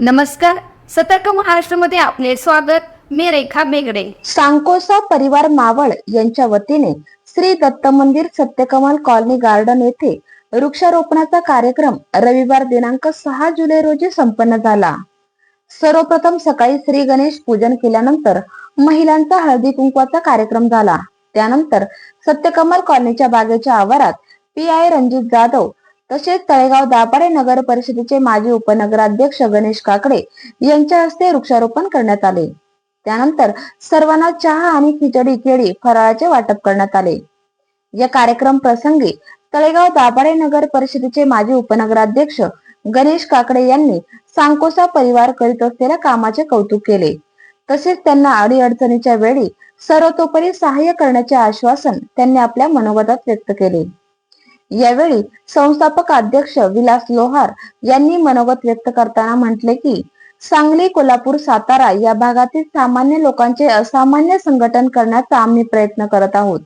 नमस्कार. सतर्क महाराष्ट्रामध्ये आपले स्वागत. मी रेखा बेगडे. सांकोसा परिवार मावळ यांच्या वतीने श्री दत्त मंदिर सत्यकमाल कॉलनी गार्डन येथे वृक्षारोपणाचा कार्यक्रम रविवार दिनांक सहा जुलै रोजी संपन्न झाला. सर्वप्रथम सकाळी श्री गणेश पूजन केल्यानंतर महिलांचा हळदी कुंकवाचा कार्यक्रम झाला. त्यानंतर सत्यकमाल कॉलनीच्या बागेच्या आवारात पी आय रणजित जाधव तसेच तळेगाव दापाडे नगर परिषदेचे माजी उपनगराध्यक्ष गणेश काकडे यांच्या हस्ते वृक्षारोपण करण्यात आले. त्यानंतर सर्वांना चहा आणि खिचडी केळी फराळाचे वाटप करण्यात आले. या कार्यक्रम प्रसंगी तळेगाव दाभाडे नगर परिषदेचे माजी उपनगराध्यक्ष गणेश काकडे यांनी सांकोसा परिवार करीत असलेल्या कामाचे कौतुक केले. तसेच त्यांना अडीअडचणीच्या वेळी सर्वतोपरी सहाय्य करण्याचे आश्वासन त्यांनी आपल्या मनोगतात व्यक्त केले. यावेळी संस्थापक अध्यक्ष विलास लोहार यांनी मनोगत व्यक्त करताना म्हटले की सांगली कोल्हापूर सातारा या भागातील सामान्य लोकांचे असामान्य संघटन करण्याचा आम्ही प्रयत्न करत आहोत.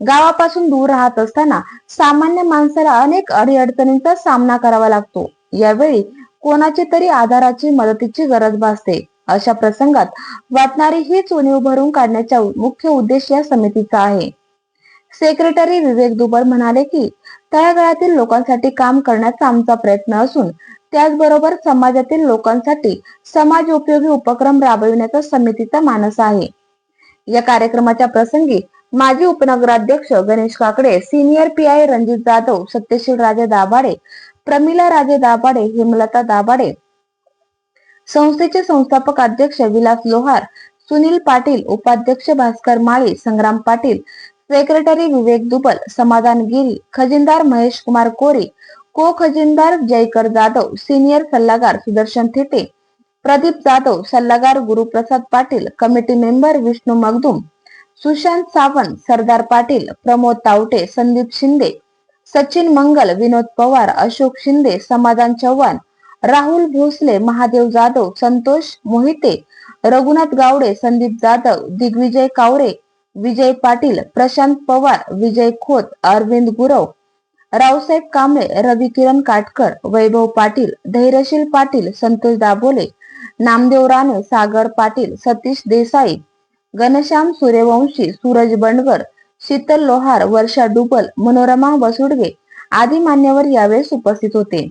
गावापासून दूर राहत असताना सामान्य माणसाला अनेक अडीअडचणींचा सामना करावा लागतो. यावेळी कोणाची तरी आधाराची मदतीची गरज भासते. अशा प्रसंगात वाटणारी हीच उणीव भरून काढण्याचा मुख्य उद्देश या समितीचा आहे. सेक्रेटरी विवेक दुबळ म्हणाले की तळागाळातील लोकांसाठी काम करण्याचा आमचा प्रयत्न असून त्याचबरोबर समाजातील लोकांसाठी समाज उपयोगी उपक्रम राबविण्याचा समितीचा मानस आहे. या कार्यक्रमाच्या प्रसंगी माजी उपनगराध्यक्ष Ganesh Kakade senior P I Ranjit Jadhav Satyashil Raje Dabhade Pramila राजे दाभाडे हेमलता दाभाडे संस्थेचे संस्थापक अध्यक्ष विलास लोहार सुनील पाटील उपाध्यक्ष भास्कर माळी संग्राम पाटील सेक्रेटरी विवेक दुबल समाधान गिरी खजिनदार महेश कुमार कोरी को खजिनदार जयकर जाधव सिनियर सल्लागार सुदर्शन थिटे प्रदीप जाधव सल्लागार गुरुप्रसाद पाटील कमिटी मेंबर विष्णू मगदुम सुशांत सावंत सरदार पाटील प्रमोद तावटे संदीप शिंदे सचिन मंगल विनोद पवार अशोक शिंदे समाधान चव्हाण राहुल भोसले महादेव जाधव संतोष मोहिते रघुनाथ गावडे संदीप जाधव दिग्विजय कावरे विजय पाटील प्रशांत पवार विजय खोत अरविंद गुरव रावसाहेब कांबळे रवी किरण काटकर वैभव पाटील धैर्यशील पाटील संतोष दाभोले नामदेव राणे सागर पाटील सतीश देसाई घनश्याम सूर्यवंशी सूरज बंडगर शीतल लोहार वर्षा डुबल मनोरमा वसुडगे आदी मान्यवर यावेळेस उपस्थित होते.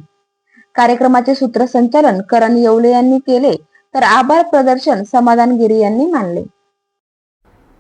कार्यक्रमाचे सूत्रसंचालन करण येवले यांनी केले तर आभार प्रदर्शन समाधान गिरी यांनी मानले.